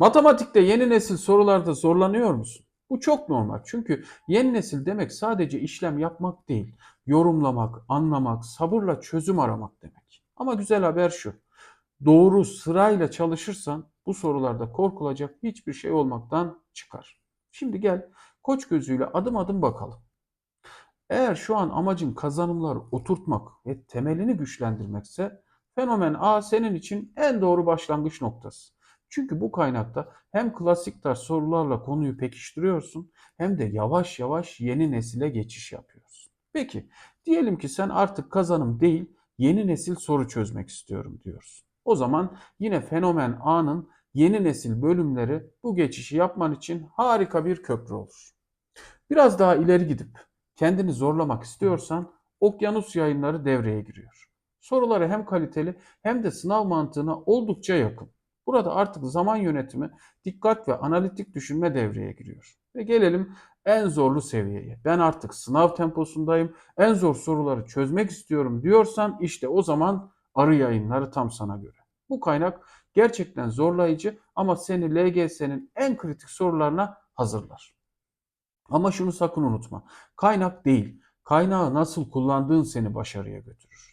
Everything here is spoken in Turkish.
Matematikte yeni nesil sorularda zorlanıyor musun? Bu çok normal. Çünkü yeni nesil demek sadece işlem yapmak değil, yorumlamak, anlamak, sabırla çözüm aramak demek. Ama güzel haber şu. Doğru sırayla çalışırsan bu sorularda korkulacak hiçbir şey olmaktan çıkar. Şimdi gel koç gözüyle adım adım bakalım. Eğer şu an amacın kazanımları oturtmak ve temelini güçlendirmekse fenomen A senin için en doğru başlangıç noktası. Çünkü bu kaynakta hem klasik tarz sorularla konuyu pekiştiriyorsun hem de yavaş yavaş yeni nesile geçiş yapıyorsun. Peki diyelim ki sen artık kazanım değil yeni nesil soru çözmek istiyorum diyorsun. O zaman yine fenomen A'nın yeni nesil bölümleri bu geçişi yapman için harika bir köprü olur. Biraz daha ileri gidip kendini zorlamak istiyorsan Okyanus Yayınları devreye giriyor. Soruları hem kaliteli hem de sınav mantığına oldukça yakın. Burada artık zaman yönetimi, dikkat ve analitik düşünme devreye giriyor. Ve gelelim en zorlu seviyeye. Ben artık sınav temposundayım, en zor soruları çözmek istiyorum diyorsan işte o zaman Arı Yayınları tam sana göre. Bu kaynak gerçekten zorlayıcı ama seni LGS'nin en kritik sorularına hazırlar. Ama şunu sakın unutma. Kaynak değil, kaynağı nasıl kullandığın seni başarıya götürür.